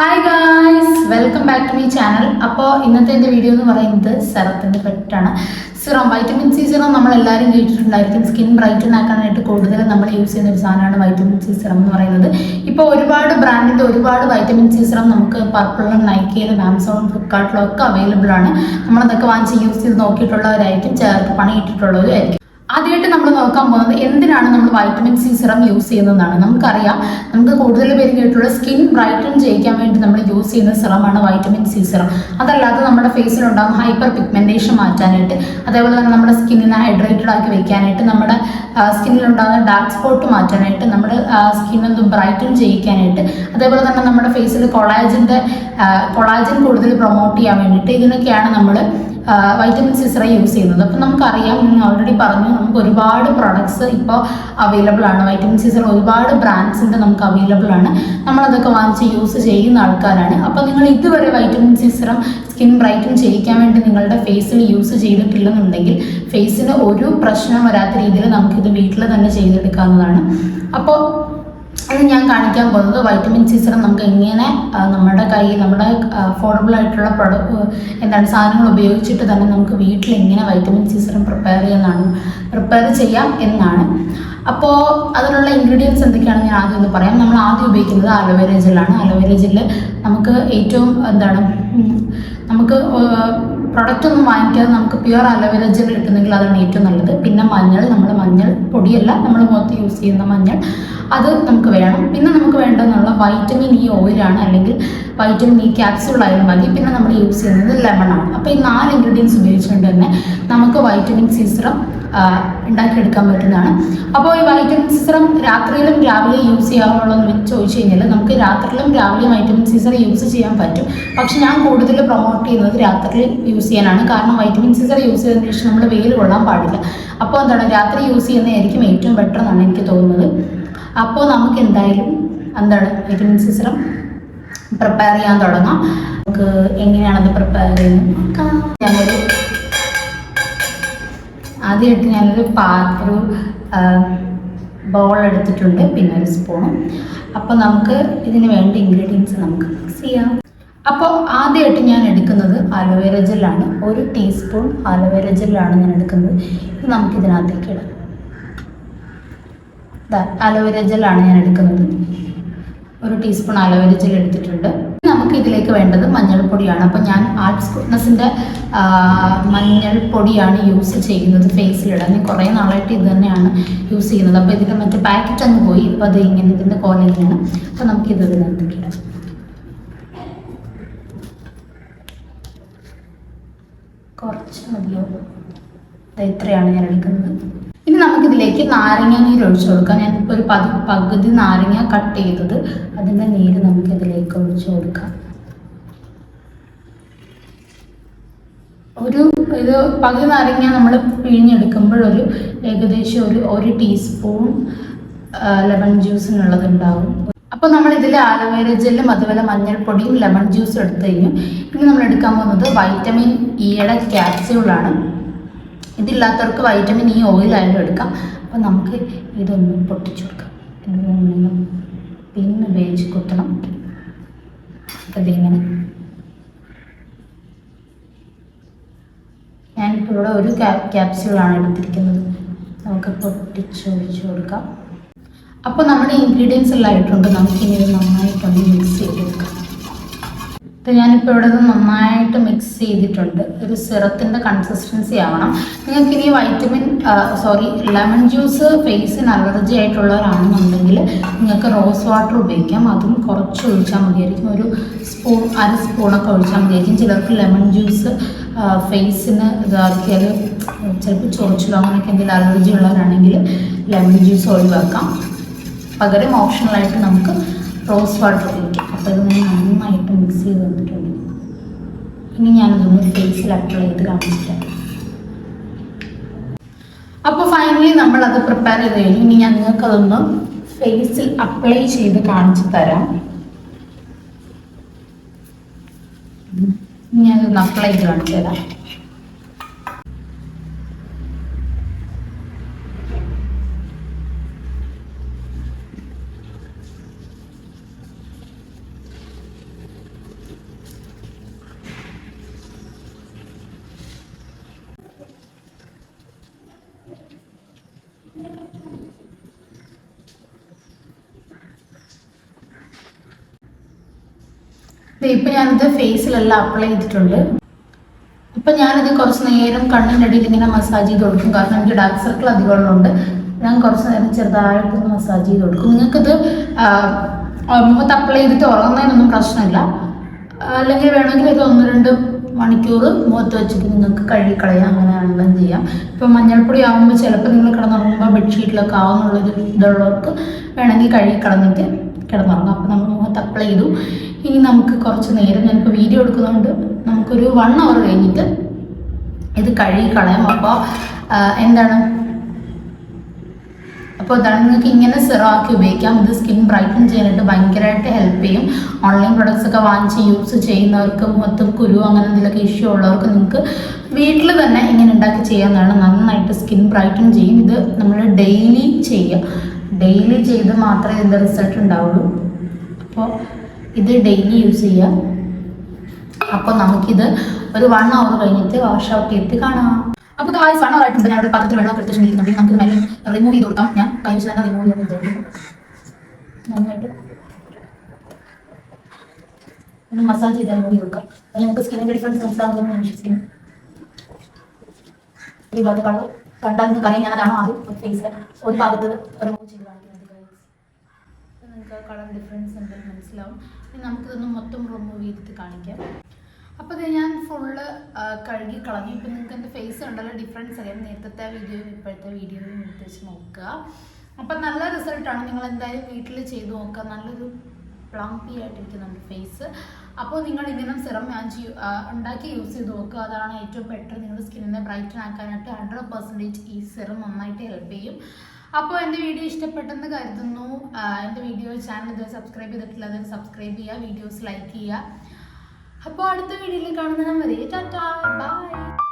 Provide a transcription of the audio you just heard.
Hi guys welcome back to my channel അപ്പോൾ ഇന്നത്തെ എന്റെ വീഡിയോ എന്ന് പറയുന്നത് സെറത്തിന്റെ പെട്ടാണ് സിറം വൈറ്റമിൻ സി സിറം നമ്മൾ എല്ലാവരും കേട്ടിട്ടുണ്ടായിരിക്കും. സ്കിൻ ബ്രൈറ്റൻ ആക്കാനായിട്ട് കൂടുതൽ നമ്മൾ യൂസ് ചെയ്യുന്ന ഒരു സാധനമാണ് വൈറ്റമിൻ സി സിറം എന്ന് പറയുന്നത്. ഇപ്പോൾ ഒരുപാട് ബ്രാൻഡിന്റെ ഒരുപാട് വൈറ്റമിൻ സി സിറം നമുക്ക് പർപ്പിളിലും നൈക്കയിലും ആമസോൺ ഫ്ലിപ്കാർട്ടിലും ഒക്കെ അവൈലബിൾ ആണ്. നമ്മളതൊക്കെ വാങ്ങിച്ച് യൂസ് ചെയ്ത് നോക്കിയിട്ടുള്ളവരായിരിക്കും ചേർത്ത് പണി ഇട്ടിട്ടുള്ളവരും ആയിരിക്കും. ആദ്യമായിട്ട് നമ്മൾ നോക്കാൻ പോകുന്നത് എന്തിനാണ് നമ്മൾ വൈറ്റമിൻ സി സിറം യൂസ് ചെയ്യുന്നതാണ് നമുക്കറിയാം. നമുക്ക് കൂടുതൽ പേര് കേട്ടുള്ള സ്കിൻ ബ്രൈറ്റൻ ചെയ്യിക്കാൻ വേണ്ടി നമ്മൾ യൂസ് ചെയ്യുന്ന സിറമാണ് വൈറ്റമിൻ സി സിറം അതല്ലാതെ നമ്മുടെ ഫേസിൽ ഉണ്ടാകുന്ന ഹൈപ്പർ പിഗ്മെന്റേഷൻ മാറ്റാനായിട്ട് അതേപോലെ തന്നെ നമ്മുടെ സ്കിന്നിനെ ഹൈഡ്രേറ്റഡ് ആക്കി വെക്കാനായിട്ട് നമ്മുടെ സ്കിന്നിൽ ഉണ്ടാകുന്ന ഡാർക്ക് സ്പോട്ട് മാറ്റാനായിട്ട് നമ്മുടെ സ്കിന്നൊന്ന് ബ്രൈറ്റൻ ചെയ്യിക്കാനായിട്ട് അതേപോലെ തന്നെ നമ്മുടെ ഫേസിൽ കൊളാജിന്റെ കൊളാജിൻ കൂടുതൽ പ്രൊമോട്ട് ചെയ്യാൻ വേണ്ടിയിട്ട് ഇതിനൊക്കെയാണ് നമ്മൾ വൈറ്റമിൻ സി സിറം യൂസ് ചെയ്യുന്നത്. അപ്പം നമുക്കറിയാം ഞാൻ ഓൾറെഡി പറഞ്ഞു നമുക്ക് ഒരുപാട് പ്രൊഡക്ട്സ് ഇപ്പോൾ അവൈലബിൾ ആണ്. വൈറ്റമിൻ സി സിറം ഒരുപാട് ബ്രാൻഡ്സിന്റെ നമുക്ക് അവൈലബിൾ ആണ്. നമ്മളതൊക്കെ വാങ്ങിച്ച് യൂസ് ചെയ്യുന്ന ആൾക്കാരാണ്. അപ്പോൾ നിങ്ങൾ ഇതുവരെ vitamin C serum skin brighten ചെയ്യിക്കാൻ വേണ്ടി നിങ്ങളുടെ ഫേസിൽ യൂസ് ചെയ്തിട്ടില്ലെന്നുണ്ടെങ്കിൽ ഫേസിന് ഒരു പ്രശ്നം വരാത്ത രീതിയിൽ നമുക്കിത് വീട്ടിൽ തന്നെ ചെയ്തെടുക്കാവുന്നതാണ്. അപ്പോൾ അത് ഞാൻ കാണിക്കാൻ പോകുന്നത് വൈറ്റമിൻ സി സിറം നമുക്ക് എങ്ങനെ നമ്മുടെ കയ്യിൽ നമ്മുടെ അഫോർഡബിൾ ആയിട്ടുള്ള പ്രൊഡക്റ്റ് എന്താണ് സാധനങ്ങൾ ഉപയോഗിച്ചിട്ട് തന്നെ നമുക്ക് വീട്ടിൽ എങ്ങനെ വൈറ്റമിൻ സി സിറം പ്രിപ്പയർ ചെയ്യുന്നതാണ് പ്രിപ്പയർ ചെയ്യാം എന്നാണ്. അപ്പോൾ അതിനുള്ള ഇൻഗ്രീഡിയൻസ് എന്തൊക്കെയാണെന്ന് ഞാൻ ആദ്യം ഒന്ന് പറയാം. നമ്മൾ ആദ്യം ഉപയോഗിക്കുന്നത് അലോവേര ജെല്ലാണ് അലോവേര ജെല്ല് നമുക്ക് ഏറ്റവും എന്താണ് നമുക്ക് പ്രൊഡക്റ്റ് ഒന്നും വാങ്ങിക്കാതെ നമുക്ക് പ്യുവർ അലോവേര ജെൽ കിട്ടുന്നെങ്കിൽ അതാണ് ഏറ്റവും നല്ലത്. പിന്നെ മഞ്ഞൾ നമ്മൾ മഞ്ഞൾ പൊടിയല്ല നമ്മൾ മുഖത്ത് യൂസ് ചെയ്യുന്ന മഞ്ഞൾ. അത് നമുക്ക് വേണം. പിന്നെ നമുക്ക് വേണ്ടതെന്നുള്ള വൈറ്റമിൻ ഇ ഓയിലാണ് അല്ലെങ്കിൽ വൈറ്റമിൻ ഇ ക്യാപ്സ്യൂൾ ആയാലും മതി. പിന്നെ നമ്മൾ യൂസ് ചെയ്യുന്നത് ലെമണാണ് അപ്പോൾ ഈ നാല് ഇൻഗ്രീഡിയൻസ് ഉപയോഗിച്ചുകൊണ്ട് തന്നെ നമുക്ക് വൈറ്റമിൻ സി സിറം ഉണ്ടാക്കിയെടുക്കാൻ പറ്റുന്നതാണ്. അപ്പോൾ ഈ വൈറ്റമിൻ സി സിറം രാത്രിയിലും രാവിലെയും യൂസ് ചെയ്യാറുള്ളതെന്ന് ചോദിച്ചു കഴിഞ്ഞാൽ നമുക്ക് രാത്രിയിലും രാവിലെയും വൈറ്റമിൻ സി സിറം യൂസ് ചെയ്യാൻ പറ്റും. പക്ഷെ ഞാൻ കൂടുതൽ പ്രൊമോട്ട് ചെയ്യുന്നത് രാത്രിയിൽ യൂസ് ചെയ്യാനാണ്. കാരണം വൈറ്റമിൻ സി സിറം യൂസ് ചെയ്തതിന് ശേഷം നമ്മൾ വെയിൽ കൊള്ളാൻ പാടില്ല. അപ്പോൾ എന്താണ്? രാത്രി യൂസ് ചെയ്യുന്നതായിരിക്കും ഏറ്റവും ബെറ്റർ എന്നാണ് എനിക്ക് തോന്നുന്നത്. അപ്പോൾ നമുക്ക് എന്തായാലും എന്താണ്? വൈറ്റമിൻ സി സിറം പ്രിപ്പയർ ചെയ്യാൻ തുടങ്ങാം. നമുക്ക് എങ്ങനെയാണത് പ്രിപ്പയർ ചെയ്യുന്നത് നോക്കാം. ഞാനൊരു ആദ്യമായിട്ട് ഞാനൊരു പാത്രം ബൗൾ എടുത്തിട്ടുണ്ട്. പിന്നെ ഒരു സ്പൂണും അപ്പോൾ നമുക്ക് ഇതിന് വേണ്ട ഇൻഗ്രീഡിയൻസ് നമുക്ക് മിക്സ് ചെയ്യാം. അപ്പോൾ ആദ്യമായിട്ട് ഞാൻ എടുക്കുന്നത് അലോവേര ജെല്ലാണ് ഒരു ടീസ്പൂൺ അലോവേര ജെല്ലാണ് ഞാൻ എടുക്കുന്നത്. ഇത് നമുക്കിതിനകത്തേക്ക് ഇടാം. അലോവേര ജെല്ലാണ് ഞാൻ എടുക്കുന്നത്. ഒരു ടീസ്പൂൺ അലോവേര ജെൽ എടുത്തിട്ടുണ്ട്. നമുക്ക് ഇതിലേക്ക് വേണ്ടത് മഞ്ഞൾപ്പൊടിയാണ്. അപ്പോൾ ഞാൻ ആർട്സ് ഫിറ്റ്നസിന്റെ മഞ്ഞൾപ്പൊടിയാണ് യൂസ് ചെയ്യുന്നത് ഫേസിലിടാൻ. ഞാൻ കുറേ നാളായിട്ട് ഇത് തന്നെയാണ് യൂസ് ചെയ്യുന്നത്. അപ്പോൾ ഇതിന്റെ മറ്റേ പാക്കറ്റ് അങ്ങ് പോയി. ഇപ്പോൾ അത് ഇങ്ങനെ ഇതിന്റെ കോല ഇങ്ങനെയാണ് അപ്പോൾ നമുക്ക് ഇത് ഇതിനകത്തേക്ക് ഇടാം. കുറച്ച് മതിയാവും ഇത്രയാണ് ഞാൻ എടുക്കുന്നത്. ഇനി നമുക്കിതിലേക്ക് നാരങ്ങ നീര് ഒഴിച്ചു കൊടുക്കാം. ഞാൻ ഒരു പതി പകുതി നാരങ്ങ കട്ട് ചെയ്തത്. അതിന്റെ നീര് നമുക്ക് ഇതിലേക്ക് ഒഴിച്ചു കൊടുക്കാം. ഒരു ഇത് പകുതി നാരങ്ങ നമ്മൾ പിഴിഞ്ഞെടുക്കുമ്പോഴൊരു ഏകദേശം ഒരു ഒരു ടീസ്പൂൺ ലെമൺ ജ്യൂസിനുള്ളത് ഉണ്ടാവും അപ്പോൾ നമ്മൾ ഇതിൽ ആലോവേര ജെല്ലും അതുപോലെ മഞ്ഞൾപ്പൊടിയും ലെമൺ ജ്യൂസും എടുത്തു കഴിഞ്ഞു. ഇനി നമ്മൾ എടുക്കാൻ പോകുന്നത് വൈറ്റമിൻ ഇയുടെ ക്യാപ്സ്യൂളാണ് ഇതില്ലാത്തവർക്ക് വൈറ്റമിൻ ഇ ഓയിലായാലും എടുക്കാം. അപ്പോൾ നമുക്ക് ഇതൊന്ന് പൊട്ടിച്ചു കൊടുക്കാം. ഇതൊന്നും പിന്നെ ഉപയോഗിച്ച് കുത്തണം. ഇതിങ്ങനെ. ഞാനിപ്പോൾ ഇവിടെ ഒരു ക്യാപ്സ്യൂളാണ് എടുത്തിരിക്കുന്നത്. നമുക്ക് പൊട്ടിച്ചൊഴിച്ചു കൊടുക്കാം. അപ്പോൾ നമ്മുടെ ഇൻഗ്രീഡിയൻസ് എല്ലാം ആയിട്ടുണ്ട്. നമുക്കിനി ഇത് നന്നായിട്ടൊന്ന് മിക്സ് ചെയ്തെടുക്കാം. അപ്പോൾ ഞാനിപ്പോൾ ഇവിടെ നന്നായിട്ട് മിക്സ് ചെയ്തിട്ടുണ്ട്. ഒരു സിറത്തിന്റെ കൺസിസ്റ്റൻസി ആവണം. നിങ്ങൾക്ക് ഇനി വൈറ്റമിൻ സോറി ലെമൺ ജ്യൂസ് ഫേസിന് അലർജി ആയിട്ടുള്ളവരാണെന്നുണ്ടെങ്കിൽ നിങ്ങൾക്ക് റോസ് വാട്ടർ ഉപയോഗിക്കാം. അതും കുറച്ച് ഒഴിച്ചാൽ മതിയായിരിക്കും. ഒരു സ്പൂൺ അര സ്പൂണൊക്കെ ഒഴിച്ചാൽ മതിയായിരിക്കും. ചിലർക്ക് ലെമൺ ജ്യൂസ് ഫേസിന് ഇതാക്കിയാൽ ചിലപ്പോൾ ചൊറിച്ചിലോ അങ്ങനെയൊക്കെ എന്തെങ്കിലും അലർജി ഉള്ളവരാണെങ്കിൽ ലെമൺ ജ്യൂസ് ഒഴിവാക്കാം. പകരം ഓപ്ഷണലായിട്ട് നമുക്ക് റോസ് വാട്ടർ ഉപയോഗിക്കാം. അപ്പോൾ ഇത് ഞാൻ നന്നായിട്ട് മിക്സ് ചെയ്ത് തന്നിട്ടുണ്ട് ഇനി ഞാനിതൊന്ന് ഫേസിൽ അപ്ലൈ ചെയ്ത് കാണിച്ചിട്ടുണ്ട് അപ്പോൾ ഫൈനലി നമ്മൾ അത് പ്രിപ്പയർ ചെയ്ത് കഴിഞ്ഞു. ഇനി ഞാൻ നിങ്ങൾക്ക് അതൊന്ന് ഫേസിൽ അപ്ലൈ ചെയ്ത് കാണിച്ചു തരാം. ഞാനൊന്ന് അപ്ലൈ ചെയ്ത് കാണിച്ചു തരാം. ഇപ്പം ഞാനിത് ഫേസിലെല്ലാം അപ്ലൈ ചെയ്തിട്ടുണ്ട്. ഇപ്പൊ ഞാനിത് കുറച്ച് നേരം കണ്ണിന്റെ അടിയിൽ ഇങ്ങനെ മസാജ് ചെയ്ത് കൊടുക്കും. കാരണം എനിക്ക് ഡാർക്ക് സർക്കിൾ അധികം ഉള്ളതുകൊണ്ട് ഞാൻ കുറച്ച് നേരം ചെറുതായിട്ട് മസാജ് ചെയ്ത് കൊടുക്കും. നിങ്ങൾക്കിത് മുഖത്ത് അപ്ലൈ ചെയ്തിട്ട് ഉറങ്ങുന്നതിനൊന്നും പ്രശ്നമില്ല. അല്ലെങ്കിൽ വേണമെങ്കിൽ ഒരു ഒന്ന് രണ്ട് മണിക്കൂർ മുഖത്ത് വെച്ചിട്ട് നിങ്ങൾക്ക് കഴുകിക്കളയാം. അങ്ങനെ ആണെങ്കിലും ചെയ്യാം. ഇപ്പൊ മഞ്ഞൾപ്പൊടി ആകുമ്പോൾ ചിലപ്പോൾ നിങ്ങൾ കിടന്നുറങ്ങുമ്പോൾ ബെഡ്ഷീറ്റിലൊക്കെ ആവുന്നുള്ളൊരു ഇതുള്ളവർക്ക് വേണമെങ്കിൽ കഴുകിക്കളഞ്ഞിട്ട് കിടന്നുറങ്ങാം. അപ്പോൾ നമ്മൾ മുഖത്ത് അപ്ലൈ ചെയ്തു. ഇനി നമുക്ക് കുറച്ച് നേരം ഞാനിപ്പോൾ വീഡിയോ എടുക്കുന്നതുകൊണ്ട് നമുക്കൊരു വൺ അവർ കഴിഞ്ഞിട്ട് ഇത് കഴുകി കളയാം. അപ്പോൾ എന്താണ്? അപ്പോൾ ഇതാണ് നിങ്ങൾക്ക് ഇങ്ങനെ സിറാക്കി ഉപയോഗിക്കാം. ഇത് സ്കിൻ ബ്രൈറ്റൻ ചെയ്യാനായിട്ട് ഭയങ്കരമായിട്ട് ഹെൽപ്പ് ചെയ്യും. ഓൺലൈൻ പ്രൊഡക്ട്സ് ഒക്കെ വാങ്ങിച്ച് യൂസ് ചെയ്യുന്നവർക്ക് മൊത്തം കുരു അങ്ങനെ എന്തെങ്കിലുമൊക്കെ ഇഷ്യൂ ഉള്ളവർക്ക് നിങ്ങൾക്ക് വീട്ടിൽ തന്നെ ഇങ്ങനെ ഉണ്ടാക്കി ചെയ്യാവുന്നതാണ്. നന്നായിട്ട് സ്കിൻ ബ്രൈറ്റൻ ചെയ്യും. ഇത് നമ്മൾ ഡെയിലി ചെയ്യുക. ഡെയിലി ചെയ്ത് മാത്രമേ ഇതിന്റെ റിസൾട്ട് ഉണ്ടാവുള്ളൂ. അപ്പോൾ ഇത് ഡെയിലി യൂസ് ചെയ്യാം. അപ്പോൾ നമുക്കിത് ഒരു വൺ അവർ കഴിഞ്ഞിട്ട് വാഷ് ഔട്ട് ചെയ്തിട്ട് കാണാം. അപ്പോൾ കായ് വൺ അവർ ആയിട്ടുണ്ട്. ഞാൻ ഒരു പാത്രത്തിൽ വെള്ളം എടുത്ത് വെച്ചിട്ടുണ്ടെങ്കിൽ നമുക്ക് മെല്ലെ റിമൂവ് ചെയ്ത് കൊടുക്കാം. ഞാൻ കൈ തന്നെ റിമൂവ് വിചാരിക്കുന്നു നന്നായിട്ട്. ഒന്ന് മസാജ് ചെയ്ത് റിമൂവ് ചെയ്ത് കൊടുക്കാം. അല്ലെങ്കിൽ നമുക്ക് സ്കിന്നിന്റെ ഡിഫറൻസ് മനസ്സിലാകുമെന്ന് ഞാൻ വിശ്വസിക്കുന്നു ഈ ഭാഗത്ത് കണ്ടാൽ അറിയാം. ഞാനതാണ് ആദ്യം ഫേസിൽ ഒരു ഭാഗത്ത് റിമൂവ് ചെയ്ത് നിങ്ങൾക്ക് കളർ ഡിഫറൻസ് എന്തായാലും മനസ്സിലാവും. നമുക്കിതൊന്ന് മൊത്തം റിമൂവ് ചെയ്തിട്ട് കാണിക്കാം. അപ്പോൾ ഇത് ഞാൻ ഫുള്ള് കഴുകി കളഞ്ഞു. ഇപ്പം നിങ്ങൾക്ക് എന്റെ ഫേസ് ഉണ്ടല്ലോ ഡിഫറൻസ് അറിയാം നേരത്തെ വീഡിയോയും ഇപ്പോഴത്തെ വീഡിയോയും എടുത്ത് വെച്ച് നോക്കുക. അപ്പം നല്ല റിസൾട്ടാണ് നിങ്ങൾ എന്തായാലും വീട്ടിൽ ചെയ്ത് നോക്കുക. നല്ലൊരു പ്ലംപി നമ്മുടെ ഫേസ് അപ്പോൾ നിങ്ങൾ ഇങ്ങനെ സിറം ഞാൻ ഉണ്ടാക്കി യൂസ് ചെയ്ത് നോക്കുക. അതാണ് ഏറ്റവും ബെറ്റർ നിങ്ങളുടെ സ്കിന്നിനെ ബ്രൈറ്റൻ ആക്കാനായിട്ട് ഹൺഡ്രഡ് പെർസെന്റേജ് ഈ സിറം നന്നായിട്ട് ഹെൽപ്പ് ചെയ്യും. അപ്പോൾ എന്റെ വീഡിയോ ഇഷ്ടപ്പെട്ടെന്ന് കരുതുന്നു. എന്റെ വീഡിയോ ചാനൽ ഇതുവരെ സബ്സ്ക്രൈബ് ചെയ്തിട്ടില്ല അതൊക്കെ സബ്സ്ക്രൈബ് ചെയ്യുക വീഡിയോസ് ലൈക്ക് ചെയ്യുക. അപ്പോൾ അടുത്ത വീഡിയോയിൽ കാണുന്ന വരെ ടാറ്റാ ബൈ